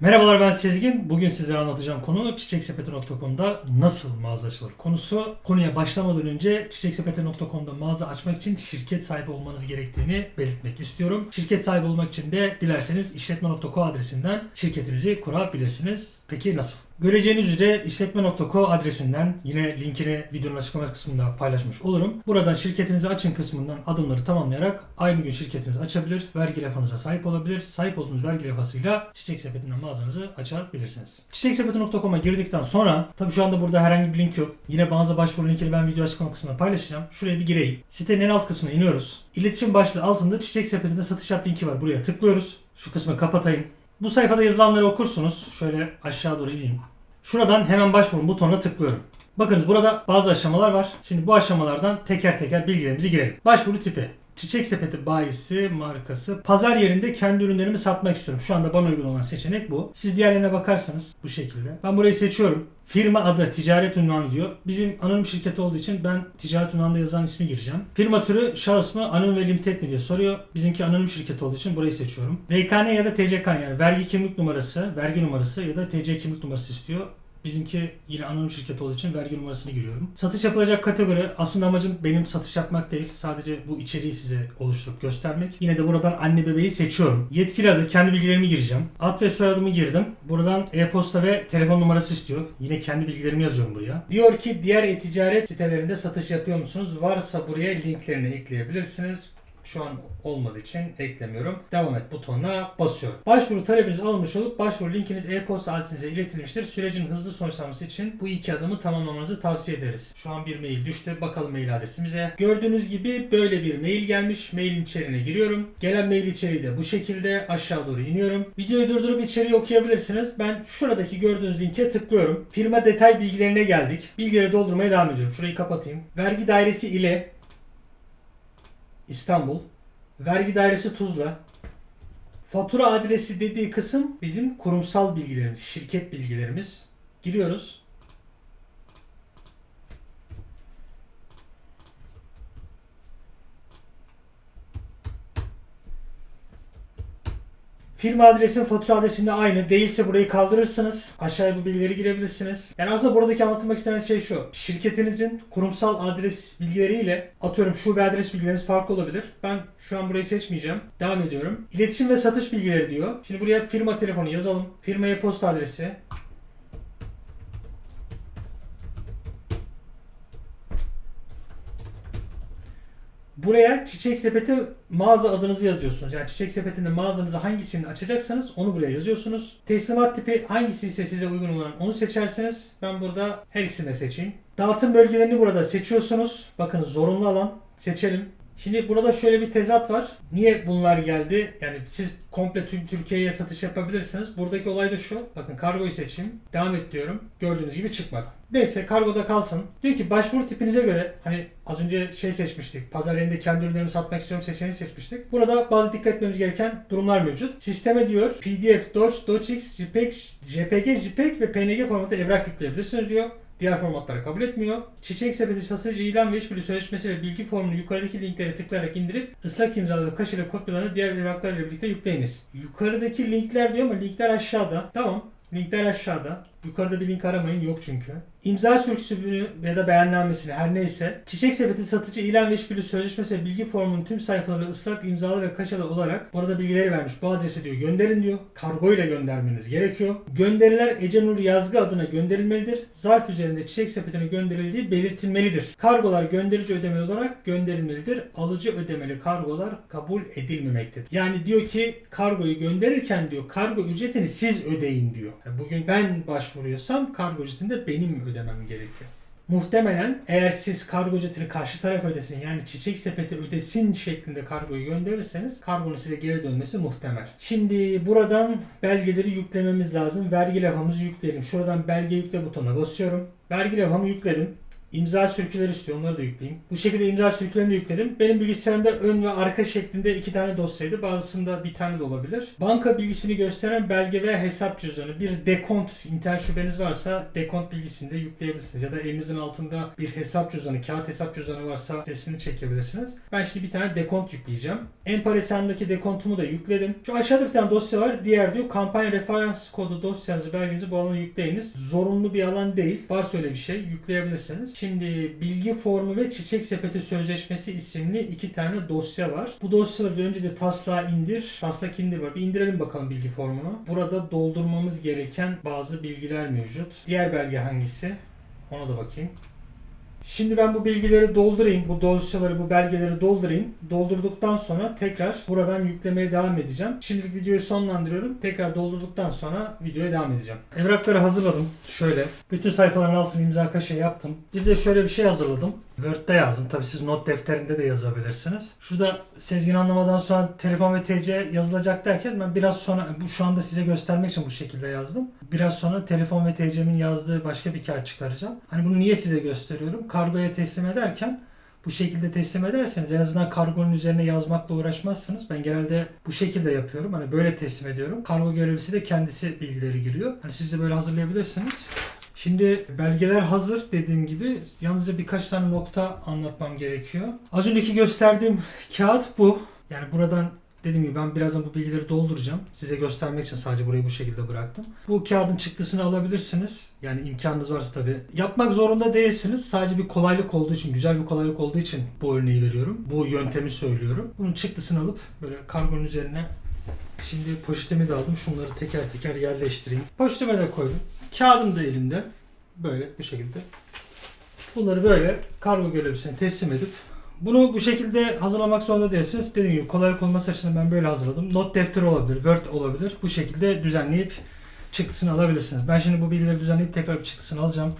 Merhabalar ben Sezgin. Bugün sizlere anlatacağım konu çiçeksepeti.com'da nasıl mağaza açılır konusu. Konuya başlamadan önce çiçeksepeti.com'da mağaza açmak için şirket sahibi olmanız gerektiğini belirtmek istiyorum. Şirket sahibi olmak için de dilerseniz işletme.co adresinden şirketinizi kurabilirsiniz. Peki nasıl? Göreceğiniz üzere işletme.co adresinden yine linkini videonun açıklama kısmında paylaşmış olurum. Buradan şirketinizi açın kısmından adımları tamamlayarak aynı gün şirketinizi açabilir, vergi levhanıza sahip olabilir. Sahip olduğunuz vergi levhasıyla Çiçek Sepeti'nden mağazanızı açabilirsiniz. Çiçeksepeti.com'a girdikten sonra tabii şu anda burada herhangi bir link yok. Yine mağaza başvuru linkini ben video açıklama kısmına paylaşacağım. Şuraya bir gireyim. Sitenin en alt kısmına iniyoruz. İletişim başlığı altında Çiçek Sepeti'nde satış yap linki var. Buraya tıklıyoruz. Şu kısmı kapatayım. Bu sayfada yazılanları okursunuz. Şöyle aşağı doğru ineyim. Şuradan hemen başvurun butonuna tıklıyorum. Bakınız burada bazı aşamalar var. Şimdi bu aşamalardan teker teker bilgilerimizi girelim. Başvuru tipi. Çiçek sepeti bayisi, markası. Pazar yerinde kendi ürünlerimi satmak istiyorum. Şu anda bana uygun olan seçenek bu. Siz diğerlerine bakarsanız bu şekilde. Ben burayı seçiyorum. Firma adı ticaret ünvanı diyor. Bizim anonim şirket olduğu için ben ticaret ünvanında yazan ismi gireceğim. Firma türü şahıs mı anonim ve limited mi diye soruyor. Bizimki anonim şirket olduğu için burayı seçiyorum. VKN ya da TCK yani vergi kimlik numarası, vergi numarası ya da TC kimlik numarası istiyor. Bizimki yine anonim şirket olduğu için vergi numarasını giriyorum. Satış yapılacak kategori aslında amacım benim satış yapmak değil. Sadece bu içeriği size oluşturup göstermek. Yine de buradan anne bebeği seçiyorum. Yetkili adı kendi bilgilerimi gireceğim. Ad ve soyadımı girdim. Buradan e-posta ve telefon numarası istiyor. Yine kendi bilgilerimi yazıyorum buraya. Diyor ki diğer e-ticaret sitelerinde satış yapıyor musunuz? Varsa buraya linklerini ekleyebilirsiniz. Şu an olmadığı için eklemiyorum. Devam et butonuna basıyorum. Başvuru talebiniz alınmış olup başvuru linkiniz e-posta adresinize iletilmiştir. Sürecin hızlı sonuçlanması için bu iki adımı tamamlamanızı tavsiye ederiz. Şu an bir mail düştü. Bakalım mail adresimize. Gördüğünüz gibi böyle bir mail gelmiş. Mailin içeriğine giriyorum. Gelen mail içeriği de bu şekilde aşağı doğru iniyorum. Videoyu durdurup içeriği okuyabilirsiniz. Ben şuradaki gördüğünüz linke tıklıyorum. Firma detay bilgilerine geldik. Bilgileri doldurmaya devam ediyorum. Şurayı kapatayım. Vergi dairesi ile İstanbul. Vergi dairesi Tuzla. Fatura adresi dediği kısım bizim kurumsal bilgilerimiz, şirket bilgilerimiz. Giriyoruz. Firma adresin fatura adresinde aynı. Değilse burayı kaldırırsınız. Aşağıya bu bilgileri girebilirsiniz. Yani aslında buradaki anlatmak istenen şey şu. Şirketinizin kurumsal adres bilgileriyle atıyorum şube adres bilgileriniz farklı olabilir. Ben şu an burayı seçmeyeceğim. Devam ediyorum. İletişim ve satış bilgileri diyor. Şimdi buraya firma telefonu yazalım. Firma e-posta adresi. Buraya Çiçek Sepeti mağaza adınızı yazıyorsunuz. Yani Çiçek Sepeti'nde mağazanızı hangisini açacaksanız onu buraya yazıyorsunuz. Teslimat tipi hangisi ise size uygun olan onu seçersiniz. Ben burada her ikisini de seçeyim. Dağıtım bölgelerini burada seçiyorsunuz. Bakın zorunlu alan seçelim. Şimdi burada şöyle bir tezat var. Niye bunlar geldi? Yani siz komple tüm Türkiye'ye satış yapabilirsiniz. Buradaki olay da şu. Bakın kargoyu seçeyim. Devam et diyorum. Gördüğünüz gibi çıkmadı. Neyse kargoda kalsın. Diyor ki başvuru tipinize göre hani az önce şey seçmiştik. Pazar yerinde kendi ürünlerimi satmak istiyorum seçeneği seçmiştik. Burada bazı dikkat etmemiz gereken durumlar mevcut. Sisteme diyor PDF, Docs, Docx, JPEG, JPG, JPEG ve PNG formatı evrak yükleyebilirsiniz diyor. Diğer formatları kabul etmiyor. Çiçek sepeti satıcı ilan ve işbirliği sözleşmesi ve bilgi formunu yukarıdaki linklere tıklayarak indirip ıslak imzalı ve kaşeli kopyalarını diğer evraklarla birlikte yükleyiniz. Yukarıdaki linkler diyor ama linkler aşağıda. Tamam. Linkler aşağıda. Yukarıda bir link aramayın yok çünkü. İmza sürüksünü ya da beyannamesini her neyse Çiçek Sepeti satıcı ilan ve işbirliği sözleşmesi ve bilgi formunun tüm sayfaları ıslak imzalı ve kaşalı olarak burada bilgileri vermiş. Bu adrese diyor gönderin diyor. Kargo ile göndermeniz gerekiyor. Gönderiler Ece Nur Yazgı adına gönderilmelidir. Zarf üzerinde Çiçek Sepeti'ne gönderildiği belirtilmelidir. Kargolar gönderici ödemeli olarak gönderilmelidir. Alıcı ödemeli kargolar kabul edilmemektedir. Yani diyor ki kargoyu gönderirken diyor kargo ücretini siz ödeyin diyor. Yani Bugün ben başvuruyorsam kargo ücretini de benim ödemem gerekiyor. Muhtemelen eğer siz kargo ücretini karşı taraf ödesin yani çiçek sepeti ödesin şeklinde kargoyu gönderirseniz kargonun size geri dönmesi muhtemel. Şimdi buradan belgeleri yüklememiz lazım. Vergi levhamızı yükleyelim. Şuradan belge yükle butonuna basıyorum. Vergi levhamı yükledim. İmza sürküleri istiyor. Onları da yükleyeyim. Bu şekilde imza sürkülerini de yükledim. Benim bilgisayarımda ön ve arka şeklinde iki tane dosyaydı. Bazısında bir tane de olabilir. Banka bilgisini gösteren belge ve hesap cüzdanı. Bir dekont, internet şubeniz varsa dekont bilgisini de yükleyebilirsiniz. Ya da elinizin altında bir hesap cüzdanı, kağıt hesap cüzdanı varsa resmini çekebilirsiniz. Ben şimdi bir tane dekont yükleyeceğim. Enparesem'deki dekontumu da yükledim. Şu aşağıda bir tane dosya var. Diğer diyor kampanya referans kodu dosyanızı belgenizi bu alana yükleyiniz. Zorunlu bir alan değil. Varsa öyle bir şey yükleyebilirsiniz. Şimdi bilgi formu ve çiçek sepeti sözleşmesi isimli iki tane dosya var. Bu dosyaları önce de taslağı indir. Taslak indir var. Bir indirelim bakalım bilgi formunu. Burada doldurmamız gereken bazı bilgiler mevcut. Diğer belge hangisi? Ona da bakayım. Şimdi ben bu bilgileri doldurayım. Bu dosyaları, bu belgeleri doldurayım. Doldurduktan sonra tekrar buradan yüklemeye devam edeceğim. Şimdilik videoyu sonlandırıyorum. Tekrar doldurduktan sonra videoya devam edeceğim. Evrakları hazırladım. Şöyle. Bütün sayfaların altına imza kaşe yaptım. Bir de şöyle bir şey hazırladım. Word'de yazdım. Tabii siz not defterinde de yazabilirsiniz. Şurada Sezgin anlamadan sonra telefon ve TC yazılacak derken ben biraz sonra bu şu anda size göstermek için bu şekilde yazdım. Biraz sonra telefon ve TC'min yazdığı başka bir kağıt çıkaracağım. Hani bunu niye size gösteriyorum? Kargoya teslim ederken bu şekilde teslim ederseniz en azından kargonun üzerine yazmakla uğraşmazsınız. Ben genelde bu şekilde yapıyorum. Hani böyle teslim ediyorum. Kargo görevlisi de kendisi bilgileri giriyor. Hani siz de böyle hazırlayabilirsiniz. Şimdi belgeler hazır dediğim gibi yalnızca birkaç tane nokta anlatmam gerekiyor. Az önceki gösterdiğim kağıt bu. Yani buradan dediğim gibi ben birazdan bu bilgileri dolduracağım. Size göstermek için sadece burayı bu şekilde bıraktım. Bu kağıdın çıktısını alabilirsiniz. Yani imkanınız varsa tabii. Yapmak zorunda değilsiniz. Sadece bir kolaylık olduğu için, güzel bir kolaylık olduğu için bu örneği veriyorum. Bu yöntemi söylüyorum. Bunun çıktısını alıp böyle kargonun üzerine Şimdi poşetimi de aldım. Şunları teker teker yerleştireyim. Poşetime de koydum. Kağıdım da elimde. Böyle bu şekilde. Bunları böyle kargo görevlisine teslim edip bunu bu şekilde hazırlamak zorunda değilsiniz. Dediğim gibi kolaylık olması açısından ben böyle hazırladım. Not defteri olabilir, Word olabilir. Bu şekilde düzenleyip çıktısını alabilirsiniz. Ben şimdi bu bilgileri düzenleyip tekrar bir çıktısını alacağım.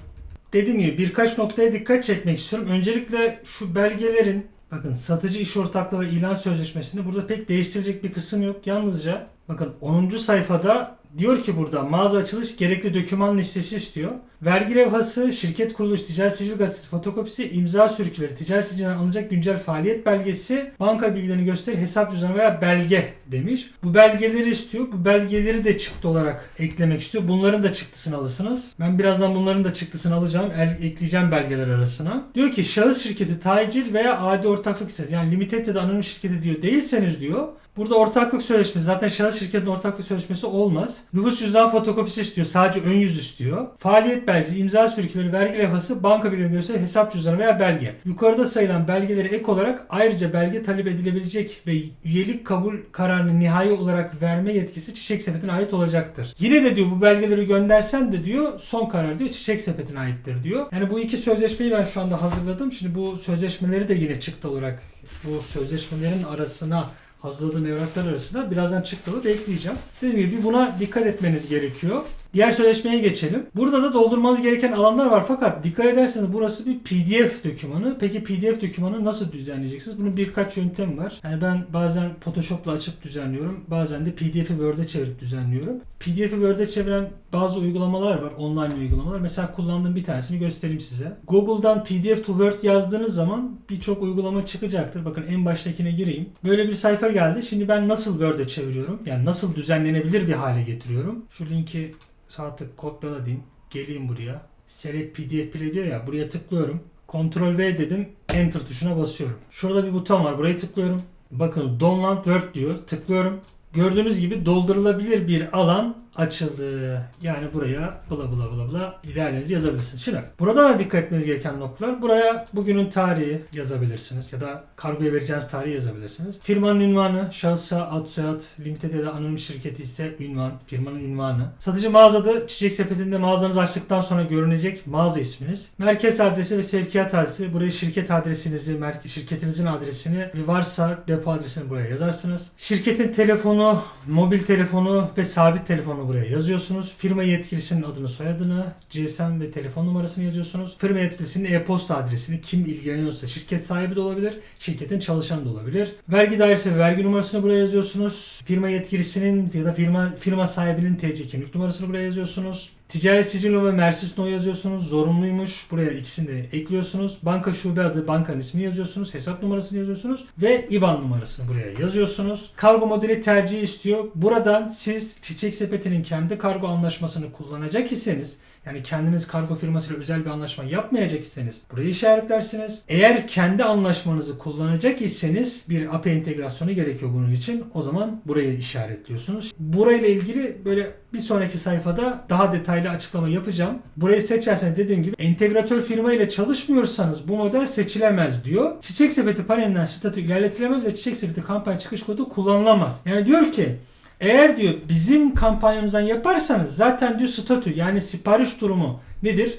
Dediğim gibi birkaç noktaya dikkat çekmek istiyorum. Öncelikle şu belgelerin Bakın satıcı iş ortaklığı ve ilan sözleşmesinde burada pek değiştirecek bir kısım yok. Yalnızca bakın 10. sayfada diyor ki burada mağaza açılış gerekli doküman listesi istiyor. Vergi levhası, şirket kuruluş, ticaret sicil gazetesi fotokopisi, imza sürükleri, ticaret sicilinden alınacak güncel faaliyet belgesi, banka bilgilerini gösterir, hesap cüzdanı veya belge demiş. Bu belgeleri istiyor. Bu belgeleri de çıktı olarak eklemek istiyor. Bunların da çıktısını alırsınız. Ben birazdan bunların da çıktısını alacağım. El, ekleyeceğim belgeler arasına. Diyor ki şahıs şirketi tacil veya adi ortaklık ise yani limited ya da anonim şirketi diyor değilseniz diyor Burada ortaklık sözleşmesi zaten şahıs şirketin ortaklık sözleşmesi olmaz. Nüfus cüzdan fotokopisi istiyor. Sadece ön yüz istiyor. Faaliyet belgesi, imza sürükleri, vergi levhası, banka bilgileri hesap cüzdanı veya belge. Yukarıda sayılan belgeleri ek olarak ayrıca belge talep edilebilecek ve üyelik kabul kararını nihai olarak verme yetkisi Çiçek Sepeti'ne ait olacaktır. Yine de diyor bu belgeleri göndersen de diyor son karar diyor Çiçek Sepeti'ne aittir diyor. Yani bu iki sözleşmeyi ben şu anda hazırladım. Şimdi bu sözleşmeleri de yine çıktı olarak bu sözleşmelerin arasına hazırladığım evraklar arasında birazdan çıktılı bekleyeceğim. Dediğim gibi buna dikkat etmeniz gerekiyor. Diğer sözleşmeye geçelim. Burada da doldurmanız gereken alanlar var fakat dikkat ederseniz burası bir PDF dokümanı. Peki PDF dokümanı nasıl düzenleyeceksiniz? Bunun birkaç yöntem var. Yani ben bazen Photoshop'la açıp düzenliyorum. Bazen de PDF'i Word'e çevirip düzenliyorum. PDF'i Word'e çeviren bazı uygulamalar var. Online uygulamalar. Mesela kullandığım bir tanesini göstereyim size. Google'dan PDF to Word yazdığınız zaman birçok uygulama çıkacaktır. Bakın en baştakine gireyim. Böyle bir sayfa geldi. Şimdi ben nasıl Word'e çeviriyorum? Yani nasıl düzenlenebilir bir hale getiriyorum? Şu linki sağ tık kopyala diyeyim. Geleyim buraya. Select PDF bile diyor ya. Buraya tıklıyorum. Ctrl V dedim. Enter tuşuna basıyorum. Şurada bir buton var. Buraya tıklıyorum. Bakın Download Word diyor. Tıklıyorum. Gördüğünüz gibi doldurulabilir bir alan açıldı. Yani buraya bla bla bla bla değerlerinizi yazabilirsiniz. Şimdi burada da dikkat etmeniz gereken noktalar. Buraya bugünün tarihi yazabilirsiniz ya da kargoya vereceğiniz tarihi yazabilirsiniz. Firmanın ünvanı, şahısa ad soyad, limited ya da anonim şirketi ise ünvan, firmanın ünvanı. Satıcı mağazada çiçek sepetinde mağazanızı açtıktan sonra görünecek mağaza isminiz. Merkez adresi ve sevkiyat adresi. Buraya şirket adresinizi, merkez şirketinizin adresini ve varsa depo adresini buraya yazarsınız. Şirketin telefonu, mobil telefonu ve sabit telefonu buraya yazıyorsunuz. Firma yetkilisinin adını, soyadını, GSM ve telefon numarasını yazıyorsunuz. Firma yetkilisinin e-posta adresini kim ilgileniyorsa şirket sahibi de olabilir, şirketin çalışanı da olabilir. Vergi dairesi ve vergi numarasını buraya yazıyorsunuz. Firma yetkilisinin ya da firma firma sahibinin TC kimlik numarasını buraya yazıyorsunuz. Ticari sicil ve Mersis No yazıyorsunuz. Zorunluymuş. Buraya ikisini de ekliyorsunuz. Banka şube adı, bankanın ismini yazıyorsunuz. Hesap numarasını yazıyorsunuz. Ve IBAN numarasını buraya yazıyorsunuz. Kargo modeli tercihi istiyor. Buradan siz Çiçek Sepeti'nin kendi kargo anlaşmasını kullanacak iseniz yani kendiniz kargo firmasıyla özel bir anlaşma yapmayacak iseniz burayı işaretlersiniz. Eğer kendi anlaşmanızı kullanacak iseniz bir API entegrasyonu gerekiyor bunun için. O zaman burayı işaretliyorsunuz. Burayla ilgili böyle bir sonraki sayfada daha detaylı açıklama yapacağım. Burayı seçerseniz dediğim gibi entegratör firma ile çalışmıyorsanız bu model seçilemez diyor. Çiçek sepeti panelinden statü ilerletilemez ve çiçek sepeti kampanya çıkış kodu kullanılamaz. Yani diyor ki eğer diyor bizim kampanyamızdan yaparsanız zaten diyor statü yani sipariş durumu nedir?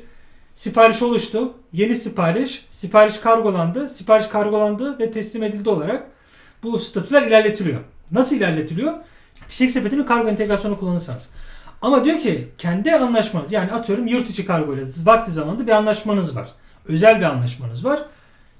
Sipariş oluştu. Yeni sipariş. Sipariş kargolandı. Sipariş kargolandı ve teslim edildi olarak bu statüler ilerletiliyor. Nasıl ilerletiliyor? Çiçek sepetinin kargo entegrasyonu kullanırsanız. Ama diyor ki kendi anlaşmanız yani atıyorum yurt içi kargo ile vakti zamanında bir anlaşmanız var. Özel bir anlaşmanız var.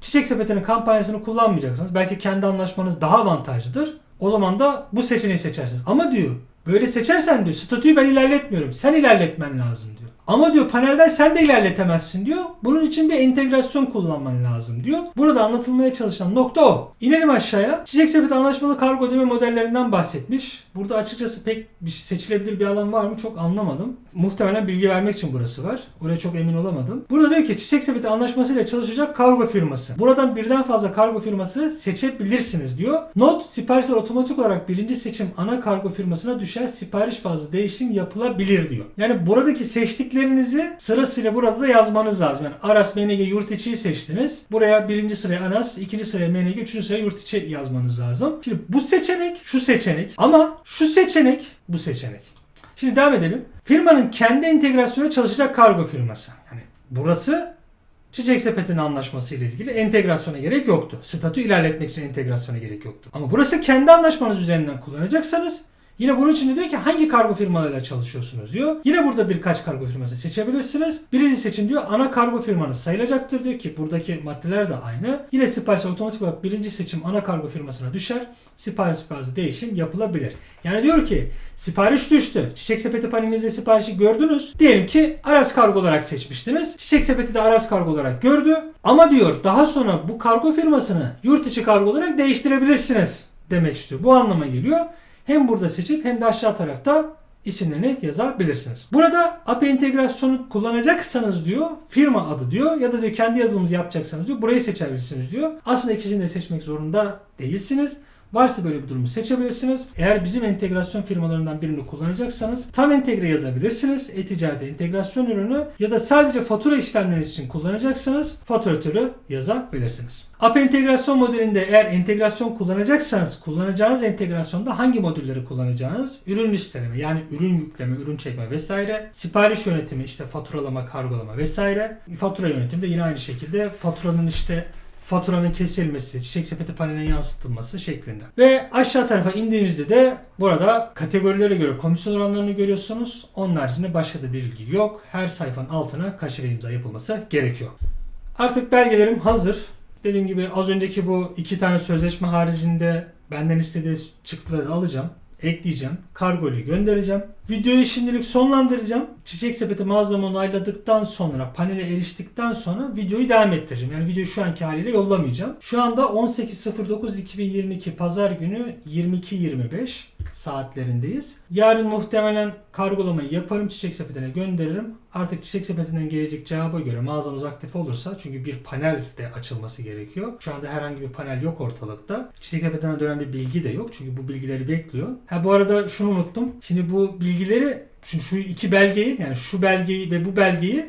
Çiçek sepetinin kampanyasını kullanmayacaksınız. Belki kendi anlaşmanız daha avantajlıdır. O zaman da bu seçeneği seçersiniz. Ama diyor böyle seçersen diyor statüyü ben ilerletmiyorum. Sen ilerletmen lazım diyor. Ama diyor panelden sen de ilerletemezsin diyor. Bunun için bir entegrasyon kullanman lazım diyor. Burada anlatılmaya çalışan nokta o. İnelim aşağıya. Çiçek sepeti anlaşmalı kargo ödeme modellerinden bahsetmiş. Burada açıkçası pek bir seçilebilir bir alan var mı çok anlamadım. Muhtemelen bilgi vermek için burası var. Oraya çok emin olamadım. Burada diyor ki çiçek sepeti anlaşmasıyla çalışacak kargo firması. Buradan birden fazla kargo firması seçebilirsiniz diyor. Not siparişler otomatik olarak birinci seçim ana kargo firmasına düşer. Sipariş bazlı değişim yapılabilir diyor. Yani buradaki seçtiklerinizi sırasıyla burada da yazmanız lazım. Yani Aras MNG yurt içiyi seçtiniz. Buraya birinci sıraya Aras, ikinci sıraya MNG, üçüncü sıraya yurt içi yazmanız lazım. Şimdi bu seçenek şu seçenek ama şu seçenek bu seçenek. Şimdi devam edelim. Firmanın kendi entegrasyonu çalışacak kargo firması. Yani burası Çiçek Sepeti'nin anlaşması ile ilgili entegrasyona gerek yoktu. Statü ilerletmek için entegrasyona gerek yoktu. Ama burası kendi anlaşmanız üzerinden kullanacaksanız Yine bunun için de diyor ki hangi kargo firmalarıyla çalışıyorsunuz diyor. Yine burada birkaç kargo firması seçebilirsiniz. Birinci seçim diyor ana kargo firmanız sayılacaktır diyor ki buradaki maddeler de aynı. Yine sipariş otomatik olarak birinci seçim ana kargo firmasına düşer. Sipariş bazı değişim yapılabilir. Yani diyor ki sipariş düştü. Çiçek sepeti panelinizde siparişi gördünüz. Diyelim ki Aras kargo olarak seçmiştiniz. Çiçek sepeti de Aras kargo olarak gördü. Ama diyor daha sonra bu kargo firmasını yurt içi kargo olarak değiştirebilirsiniz demek istiyor. Bu anlama geliyor hem burada seçip hem de aşağı tarafta isimlerini yazabilirsiniz. Burada API entegrasyonu kullanacaksanız diyor firma adı diyor ya da diyor kendi yazılımınızı yapacaksanız diyor burayı seçebilirsiniz diyor. Aslında ikisini de seçmek zorunda değilsiniz. Varsa böyle bir durumu seçebilirsiniz. Eğer bizim entegrasyon firmalarından birini kullanacaksanız tam entegre yazabilirsiniz. E-ticarete entegrasyon ürünü ya da sadece fatura işlemleriniz için kullanacaksanız fatura türü yazabilirsiniz. API entegrasyon modelinde eğer entegrasyon kullanacaksanız kullanacağınız entegrasyonda hangi modülleri kullanacağınız? Ürün listeleme yani ürün yükleme, ürün çekme vesaire. Sipariş yönetimi işte faturalama, kargolama vesaire. Fatura yönetimi de yine aynı şekilde faturanın işte faturanın kesilmesi, çiçek sepeti paneline yansıtılması şeklinde. Ve aşağı tarafa indiğimizde de burada kategorilere göre komisyon oranlarını görüyorsunuz. Onun haricinde başka da bir bilgi yok. Her sayfanın altına kaşe imza yapılması gerekiyor. Artık belgelerim hazır. Dediğim gibi az önceki bu iki tane sözleşme haricinde benden istediği çıktıları alacağım ekleyeceğim. Kargoyu göndereceğim. Videoyu şimdilik sonlandıracağım. Çiçek sepeti mağazamı onayladıktan sonra, panele eriştikten sonra videoyu devam ettireceğim. Yani videoyu şu anki haliyle yollamayacağım. Şu anda 18.09.2022 pazar günü 22.25 saatlerindeyiz. Yarın muhtemelen kargolamayı yaparım. Çiçek sepetine gönderirim. Artık çiçek sepetinden gelecek cevaba göre mağazamız aktif olursa çünkü bir panel de açılması gerekiyor. Şu anda herhangi bir panel yok ortalıkta. Çiçek sepetinden dönen bir bilgi de yok. Çünkü bu bilgileri bekliyor. Ha bu arada şunu unuttum. Şimdi bu bilgileri şimdi şu iki belgeyi yani şu belgeyi ve bu belgeyi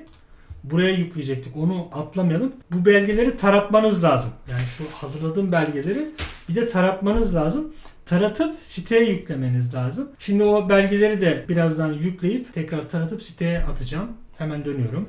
buraya yükleyecektik. Onu atlamayalım. Bu belgeleri taratmanız lazım. Yani şu hazırladığım belgeleri bir de taratmanız lazım taratıp siteye yüklemeniz lazım. Şimdi o belgeleri de birazdan yükleyip tekrar taratıp siteye atacağım. Hemen dönüyorum.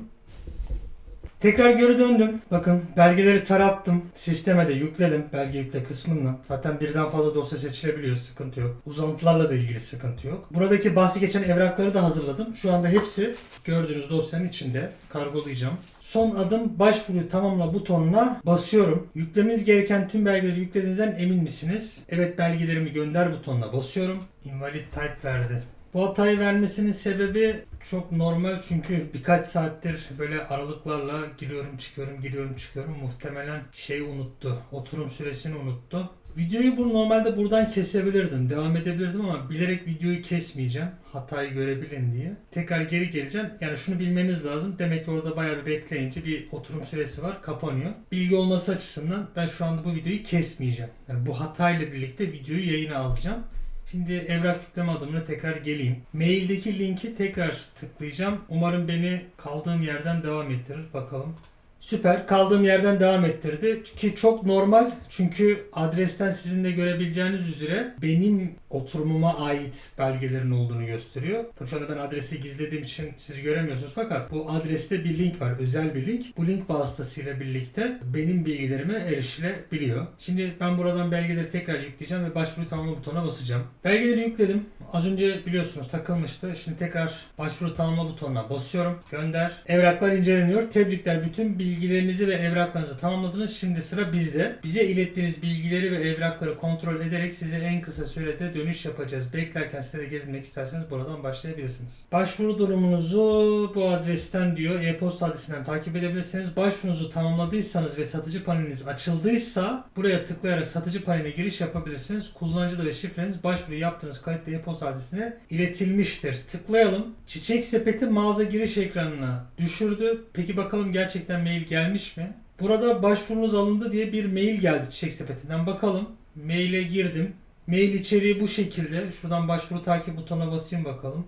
Tekrar geri döndüm. Bakın belgeleri tarattım. Sisteme de yükledim. Belge yükle kısmından. Zaten birden fazla dosya seçilebiliyor. Sıkıntı yok. Uzantılarla da ilgili sıkıntı yok. Buradaki bahsi geçen evrakları da hazırladım. Şu anda hepsi gördüğünüz dosyanın içinde. Kargolayacağım. Son adım başvuruyu tamamla butonuna basıyorum. Yüklemeniz gereken tüm belgeleri yüklediğinizden emin misiniz? Evet belgelerimi gönder butonuna basıyorum. Invalid type verdi. Bu hatayı vermesinin sebebi çok normal çünkü birkaç saattir böyle aralıklarla giriyorum çıkıyorum giriyorum çıkıyorum. Muhtemelen şeyi unuttu. Oturum süresini unuttu. Videoyu bu normalde buradan kesebilirdim. Devam edebilirdim ama bilerek videoyu kesmeyeceğim. Hatayı görebilin diye. Tekrar geri geleceğim. Yani şunu bilmeniz lazım. Demek ki orada bayağı bir bekleyince bir oturum süresi var. Kapanıyor. Bilgi olması açısından ben şu anda bu videoyu kesmeyeceğim. Yani bu hatayla birlikte videoyu yayına alacağım. Şimdi evrak yükleme adımına tekrar geleyim. Maildeki linki tekrar tıklayacağım. Umarım beni kaldığım yerden devam ettirir. Bakalım. Süper. Kaldığım yerden devam ettirdi. Ki çok normal. Çünkü adresten sizin de görebileceğiniz üzere benim oturumuma ait belgelerin olduğunu gösteriyor. Tabii şu anda ben adresi gizlediğim için siz göremiyorsunuz fakat bu adreste bir link var. Özel bir link. Bu link vasıtasıyla birlikte benim bilgilerime erişilebiliyor. Şimdi ben buradan belgeleri tekrar yükleyeceğim ve başvuru tamamla butonuna basacağım. Belgeleri yükledim. Az önce biliyorsunuz takılmıştı. Şimdi tekrar başvuru tamamla butonuna basıyorum. Gönder. Evraklar inceleniyor. Tebrikler. Bütün bilgilerinizi ve evraklarınızı tamamladınız. Şimdi sıra bizde. Bize ilettiğiniz bilgileri ve evrakları kontrol ederek size en kısa sürede dönüş yapacağız. Beklerken sitede gezinmek isterseniz buradan başlayabilirsiniz. Başvuru durumunuzu bu adresten diyor. E-posta adresinden takip edebilirsiniz. Başvurunuzu tamamladıysanız ve satıcı paneliniz açıldıysa buraya tıklayarak satıcı paneline giriş yapabilirsiniz. Kullanıcı ve şifreniz başvuru yaptığınız kayıtlı e-posta adresine iletilmiştir. Tıklayalım. Çiçek sepeti mağaza giriş ekranına düşürdü. Peki bakalım gerçekten mail gelmiş mi? Burada başvurunuz alındı diye bir mail geldi Çiçek Sepeti'nden. Bakalım. Maile girdim. Mail içeriği bu şekilde. Şuradan başvuru takip butonuna basayım bakalım.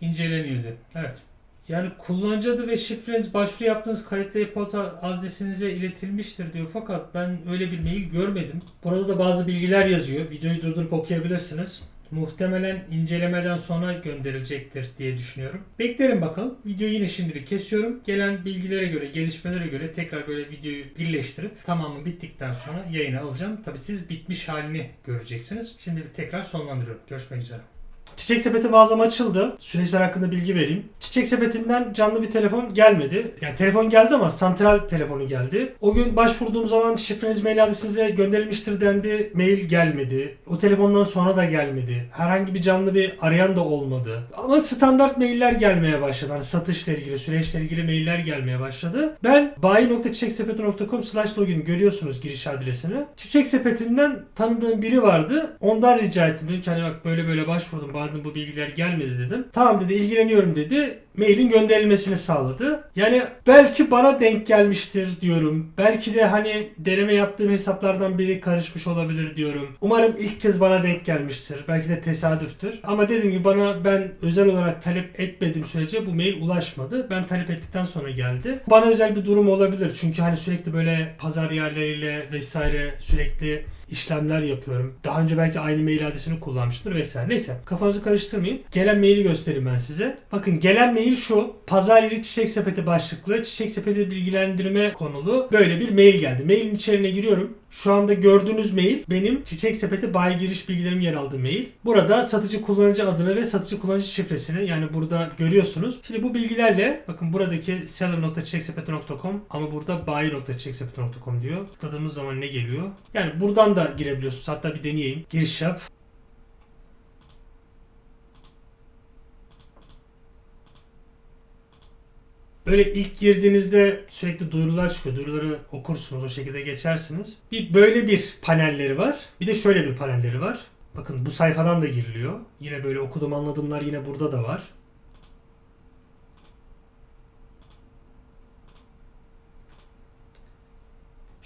İnceleniyordu. Evet. Yani kullanıcı adı ve şifreniz başvuru yaptığınız kayıtlı e-posta adresinize iletilmiştir diyor. Fakat ben öyle bir mail görmedim. Burada da bazı bilgiler yazıyor. Videoyu durdurup okuyabilirsiniz. Muhtemelen incelemeden sonra gönderilecektir diye düşünüyorum. Beklerim bakalım. Videoyu yine şimdilik kesiyorum. Gelen bilgilere göre, gelişmelere göre tekrar böyle videoyu birleştirip tamamı bittikten sonra yayına alacağım. Tabi siz bitmiş halini göreceksiniz. Şimdilik tekrar sonlandırıyorum. Görüşmek üzere. Çiçek sepeti mağazam açıldı. Süreçler hakkında bilgi vereyim. Çiçek sepetinden canlı bir telefon gelmedi. Yani telefon geldi ama santral telefonu geldi. O gün başvurduğum zaman şifreniz mail adresinize gönderilmiştir dendi. Mail gelmedi. O telefondan sonra da gelmedi. Herhangi bir canlı bir arayan da olmadı. Ama standart mailler gelmeye başladı. Hani satışla ilgili, süreçle ilgili mailler gelmeye başladı. Ben bayi.çiçeksepeti.com slash login görüyorsunuz giriş adresini. Çiçek sepetinden tanıdığım biri vardı. Ondan rica ettim. Dedim ki hani bak böyle böyle başvurdum. Bana bu bilgiler gelmedi dedim. Tamam dedi ilgileniyorum dedi. Mailin gönderilmesini sağladı. Yani belki bana denk gelmiştir diyorum. Belki de hani deneme yaptığım hesaplardan biri karışmış olabilir diyorum. Umarım ilk kez bana denk gelmiştir. Belki de tesadüftür. Ama dediğim gibi bana ben özel olarak talep etmediğim sürece bu mail ulaşmadı. Ben talep ettikten sonra geldi. Bana özel bir durum olabilir. Çünkü hani sürekli böyle pazar yerleriyle vesaire sürekli işlemler yapıyorum. Daha önce belki aynı mail adresini kullanmıştır vesaire. Neyse kafanızı karıştırmayın. Gelen maili göstereyim ben size. Bakın gelen mail şu. Pazar yeri çiçek sepeti başlıklı. Çiçek sepeti bilgilendirme konulu böyle bir mail geldi. Mailin içeriğine giriyorum. Şu anda gördüğünüz mail benim Çiçek Sepeti bayi giriş bilgilerim yer aldığı mail. Burada satıcı kullanıcı adını ve satıcı kullanıcı şifresini yani burada görüyorsunuz. Şimdi bu bilgilerle bakın buradaki seller.çiçeksepeti.com ama burada bayi.çiçeksepeti.com diyor. Tıkladığımız zaman ne geliyor? Yani buradan da girebiliyorsunuz. Hatta bir deneyeyim. Giriş yap. Böyle ilk girdiğinizde sürekli duyurular çıkıyor. Duyuruları okursunuz, o şekilde geçersiniz. Bir böyle bir panelleri var. Bir de şöyle bir panelleri var. Bakın bu sayfadan da giriliyor. Yine böyle okudum anladımlar yine burada da var.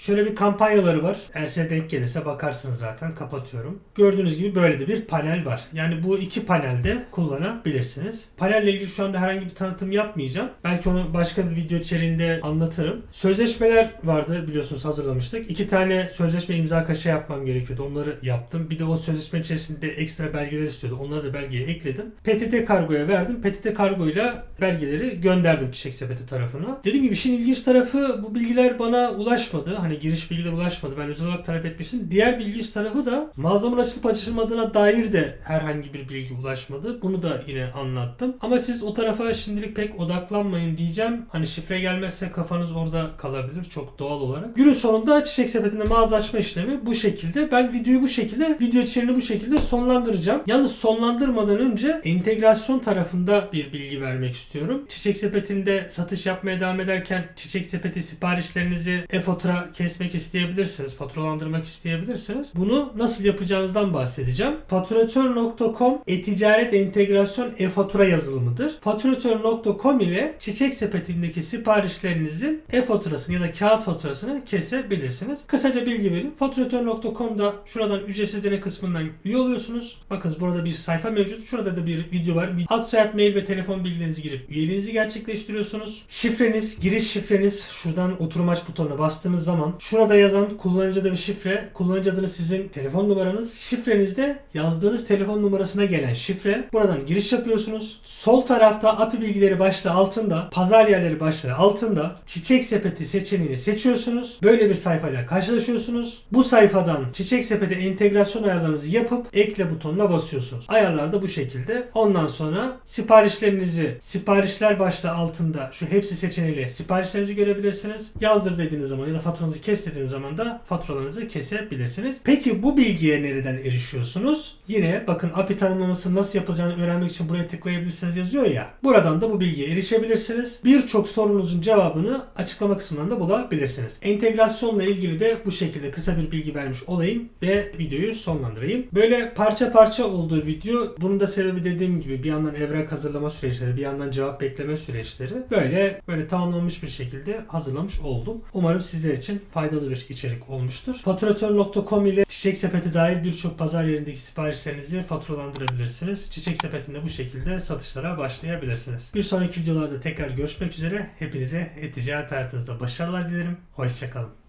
Şöyle bir kampanyaları var. Eğer size denk gelirse bakarsınız zaten. Kapatıyorum. Gördüğünüz gibi böyle de bir panel var. Yani bu iki panelde kullanabilirsiniz. Panelle ilgili şu anda herhangi bir tanıtım yapmayacağım. Belki onu başka bir video içeriğinde anlatırım. Sözleşmeler vardı biliyorsunuz hazırlamıştık. İki tane sözleşme imza kaşı yapmam gerekiyordu. Onları yaptım. Bir de o sözleşme içerisinde ekstra belgeler istiyordu. Onları da belgeye ekledim. PTT kargoya verdim. PTT kargoyla belgeleri gönderdim Çiçek Sepeti tarafına. Dediğim gibi işin ilginç tarafı bu bilgiler bana ulaşmadı. Hani hani giriş bilgileri ulaşmadı. Ben özel olarak talep etmiştim. Diğer bilgi yüz tarafı da mağazamın açılıp açılmadığına dair de herhangi bir bilgi ulaşmadı. Bunu da yine anlattım. Ama siz o tarafa şimdilik pek odaklanmayın diyeceğim. Hani şifre gelmezse kafanız orada kalabilir çok doğal olarak. Günün sonunda Çiçek Sepeti'nde mağaza açma işlemi bu şekilde. Ben videoyu bu şekilde, video içeriğini bu şekilde sonlandıracağım. Yalnız sonlandırmadan önce entegrasyon tarafında bir bilgi vermek istiyorum. Çiçek Sepeti'nde satış yapmaya devam ederken Çiçek Sepeti siparişlerinizi e-fatura kesmek isteyebilirsiniz. Faturalandırmak isteyebilirsiniz. Bunu nasıl yapacağınızdan bahsedeceğim. Faturatör.com e-ticaret entegrasyon e-fatura yazılımıdır. Faturatör.com ile Çiçek Sepeti'ndeki siparişlerinizin e-faturasını ya da kağıt faturasını kesebilirsiniz. Kısaca bilgi vereyim. Faturatör.com'da şuradan ücretsiz deney kısmından üye oluyorsunuz. Bakınız burada bir sayfa mevcut. Şurada da bir video var. Ad, soyad, mail ve telefon bilgilerinizi girip üyeliğinizi gerçekleştiriyorsunuz. Şifreniz, giriş şifreniz şuradan oturum aç butonuna bastığınız zaman şurada yazan kullanıcı adı ve şifre, kullanıcı adınız sizin telefon numaranız, şifrenizde yazdığınız telefon numarasına gelen şifre. Buradan giriş yapıyorsunuz. Sol tarafta API bilgileri başlığı altında, pazar yerleri başlığı altında çiçek sepeti seçeneğini seçiyorsunuz. Böyle bir sayfayla karşılaşıyorsunuz. Bu sayfadan çiçek sepeti entegrasyon ayarlarınızı yapıp ekle butonuna basıyorsunuz. Ayarlar da bu şekilde. Ondan sonra siparişlerinizi siparişler başlığı altında şu hepsi seçeneğiyle siparişlerinizi görebilirsiniz. Yazdır dediğiniz zaman ya da faturanızı dediğiniz zaman da faturalarınızı kesebilirsiniz. Peki bu bilgiye nereden erişiyorsunuz? Yine bakın API tanımlaması nasıl yapılacağını öğrenmek için buraya tıklayabilirsiniz yazıyor ya. Buradan da bu bilgiye erişebilirsiniz. Birçok sorunuzun cevabını açıklama kısmından da bulabilirsiniz. Entegrasyonla ilgili de bu şekilde kısa bir bilgi vermiş olayım ve videoyu sonlandırayım. Böyle parça parça olduğu video. Bunun da sebebi dediğim gibi bir yandan evrak hazırlama süreçleri, bir yandan cevap bekleme süreçleri. Böyle böyle tamamlanmış bir şekilde hazırlamış oldum. Umarım sizler için faydalı bir içerik olmuştur. Faturatör.com ile Çiçek Sepeti dahil birçok pazar yerindeki siparişlerinizi faturalandırabilirsiniz. Çiçek Sepeti'nde bu şekilde satışlara başlayabilirsiniz. Bir sonraki videolarda tekrar görüşmek üzere. Hepinize e-ticaret hayatınızda başarılar dilerim. Hoşçakalın.